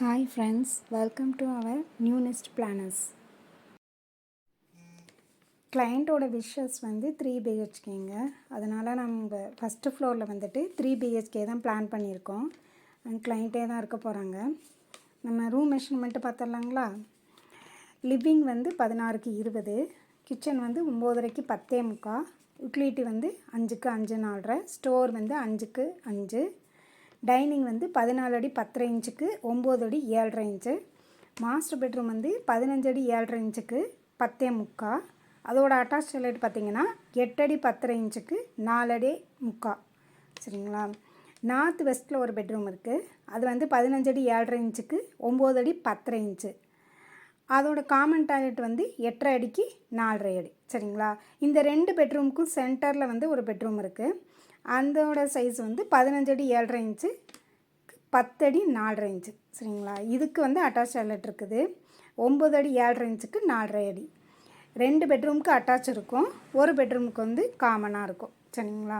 Hi friends welcome to our new nest nest planners. கிளைண்ட்டோட wishes வந்து three பிஹெச்கேங்க அதனால் நம்ம ஃபஸ்ட்டு ஃப்ளோரில் வந்துட்டு த்ரீ பிஹெச்கே தான் பிளான் பண்ணியிருக்கோம். கிளைண்ட்டே தான் இருக்க போகிறாங்க நம்ம ரூம் மெஷர்மெண்ட்டு பார்த்துடலாங்களா? லிவிங் வந்து பதினாறுக்கு இருபது. கிச்சன் வந்து ஒம்போதரைக்கு பத்தே முக்கால் யுட்லிட்டி வந்து அஞ்சுக்கு அஞ்சு நாலரை. ஸ்டோர் வந்து அஞ்சுக்கு அஞ்சு. டைனிங் வந்து பதினாலு அடி பத்தரை இன்ச்சுக்கு ஒம்பது அடி ஏழரை இன்ச்சு. மாஸ்டர் பெட்ரூம் வந்து பதினஞ்சு அடி ஏழரை இன்ச்சுக்கு பத்தே முக்கா. அதோட அட்டாச் டாய்லெட் பார்த்திங்கன்னா எட்டடி பத்தரை இன்ச்சுக்கு நாலடி முக்கா. சரிங்களா? நார்த் வெஸ்ட்டில் ஒரு பெட்ரூம் இருக்குது அது வந்து பதினஞ்சு அடி ஏழரை இன்ச்சுக்கு ஒம்பது அடி பத்தரை இன்ச்சு. அதோட காமன் டாய்லெட் வந்து எட்டரை அடிக்கு நாலரை அடி. சரிங்களா? இந்த ரெண்டு பெட்ரூமுக்கும் சென்டரில் வந்து ஒரு பெட்ரூம் இருக்குது அதோட சைஸ் வந்து பதினஞ்சு அடி ஏழரை இன்ச்சு பத்தடி நாலரை இன்ச்சு சரிங்களா? இதுக்கு வந்து அட்டாச் டாய்லெட் இருக்குது. ஒம்பது அடி ஏழரை இன்ச்சுக்கு நாலரை அடி. ரெண்டு பெட்ரூமுக்கு அட்டாச் இருக்கும். ஒரு பெட்ரூமுக்கு வந்து காமனாக இருக்கும். சரிங்களா?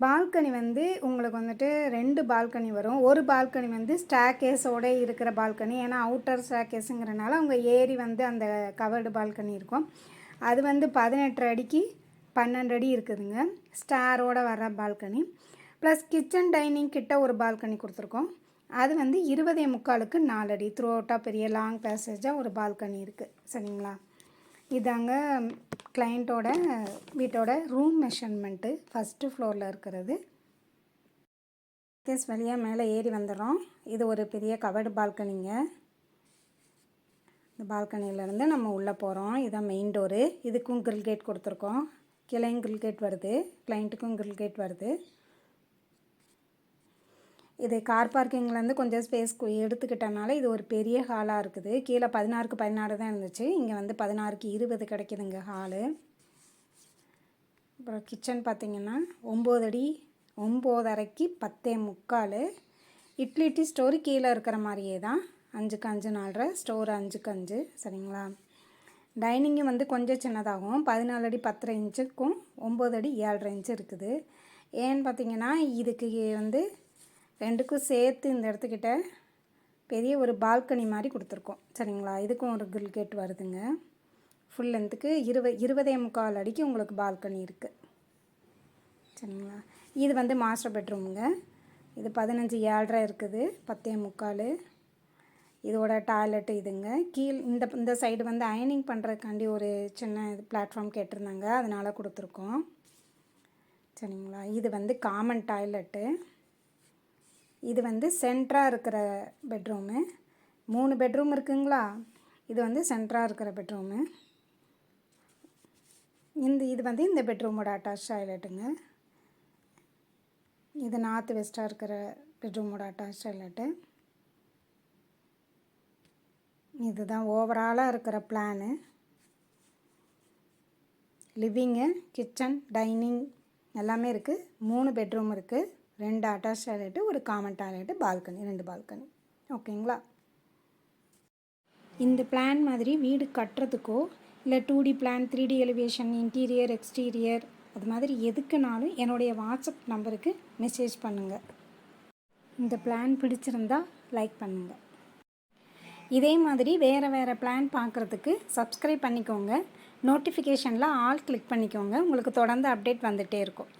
பால்கனி வந்து உங்களுக்கு வந்துட்டு ரெண்டு பால்கனி வரும். ஒரு பால்கனி வந்து ஸ்டாக்கேஸோடு இருக்கிற பால்கனி. ஏன்னா அவுட்டர் ஸ்டாக்கேஸுங்கிறனால அவங்க ஏறி வந்து அந்த கவர்டு பால்கனி இருக்கும். அது வந்து பதினெட்டு அடிக்கு பன்னெண்டு அடி இருக்குதுங்க. ஸ்டாரோட வர பால்கனி. ப்ளஸ் கிச்சன் டைனிங் கிட்ட ஒரு பால்கனி கொடுத்துருக்கோம். அது வந்து இருபதே முக்காலுக்கு நாலு அடி த்ரூ அவுட்டாக பெரிய லாங் பேசேஜாக ஒரு பால்கனி இருக்குது சரிங்களா? இதாங்க கிளைண்ட்டோட வீட்டோட ரூம் மெஷர்மெண்ட்டு ஃபஸ்ட்டு ஃப்ளோரில் இருக்கிறது. கேஸ் வழியாக மேலே ஏறி வந்துடுறோம். இது ஒரு பெரிய கவர்டு பால்கனிங்க இந்த பால்கனியிலேருந்து நம்ம உள்ளே போகிறோம் இதுதான் மெயின் டோரு இதுக்கும் கிரில் கேட் கொடுத்துருக்கோம். கிளையும் கிரில் கேட் வருது கிளைண்ட்டுக்கும் கிரில் கேட் வருது. இது கார் பார்க்கிங்லேருந்து கொஞ்சம் ஸ்பேஸ் எடுத்துக்கிட்டனால இது ஒரு பெரிய ஹாலாக இருக்குது. கீழே பதினாறுக்கு பதினாறு தான் இருந்துச்சு. இங்கே வந்து பதினாறுக்கு இருபது கிடைக்குதுங்க ஹாலு அப்புறம் கிச்சன் பார்த்திங்கன்னா ஒம்பது அடி ஒம்போதரைக்கு பத்தே முக்கால். இட்லி ஸ்டோர் கீழே இருக்கிற மாதிரியே தான். அஞ்சுக்கு அஞ்சு நாலரை ஸ்டோர் அஞ்சுக்கு அஞ்சு. சரிங்களா? டைனிங்கும் வந்து கொஞ்சம் சின்னதாகும். பதினாலு அடி பத்தரை இன்ச்சுக்கும் ஒம்பது அடி ஏழரை இன்ச்சு இருக்குது. ஏன்னு பார்த்தீங்கன்னா இதுக்கு வந்து ரெண்டுக்கும் சேர்த்து இந்த இடத்துக்கிட்ட பெரிய ஒரு பால்கனி மாதிரி கொடுத்துருக்கோம். சரிங்களா? இதுக்கும் ஒரு கில் கேட் வருதுங்க. ஃபுல் லென்த்துக்கு இருவ இருபதே முக்கால் அடிக்கு உங்களுக்கு பால்கனி இருக்குது சரிங்களா? இது வந்து மாஸ்டர் பெட்ரூமுங்க. இது பதினஞ்சு ஏழரை இருக்குது. பத்தே முக்கால். இதோட டாய்லெட்டு இதுங்க. கீழ் இந்த இந்த சைடு வந்து அயனிங் பண்ணுறதுக்காண்டி ஒரு சின்ன இது பிளாட்ஃபார்ம் கேட்டிருந்தாங்க. அதனால் கொடுத்துருக்கோம். சரிங்களா? இது வந்து காமன் டாய்லெட்டு. இது வந்து சென்ட்ராக இருக்கிற பெட்ரூமு. மூணு பெட்ரூம் இருக்குங்களா? இது வந்து சென்ட்ராக இருக்கிற பெட்ரூமு. இந்த இது வந்து இந்த பெட்ரூமோட அட்டாச் டாய்லெட்டுங்க. இது நார்த் வெஸ்ட்டாக இருக்கிற பெட்ரூமோட அட்டாச் டாய்லெட்டு. இதுதான் ஓவராலாக இருக்கிற பிளானு லிவிங்கு கிச்சன் டைனிங் எல்லாமே இருக்குது மூணு பெட்ரூம் இருக்குது ரெண்டு அட்டாச் டாய்லெட்டு ஒரு காமன் டாய்லெட்டு பால்கனி ரெண்டு பால்கனி ஓகேங்களா இந்த பிளான் மாதிரி வீடு கட்டுறதுக்கோ இல்லை two D plan three D elevation interior exterior அது மாதிரி எதுக்குனாலும் என்னுடைய வாட்ஸ்அப் நம்பருக்கு மெசேஜ் பண்ணுங்கள் இந்த பிளான் பிடிச்சிருந்தா லைக் பண்ணுங்கள் இதே மாதிரி வேறு வேறு பிளான் பார்க்குறதுக்கு சப்ஸ்கிரைப் பண்ணிக்கோங்க. நோட்டிஃபிகேஷனில் ஆல் கிளிக் பண்ணிக்கோங்க. உங்களுக்கு தொடர்ந்து அப்டேட் வந்துகிட்டே இருக்கும்.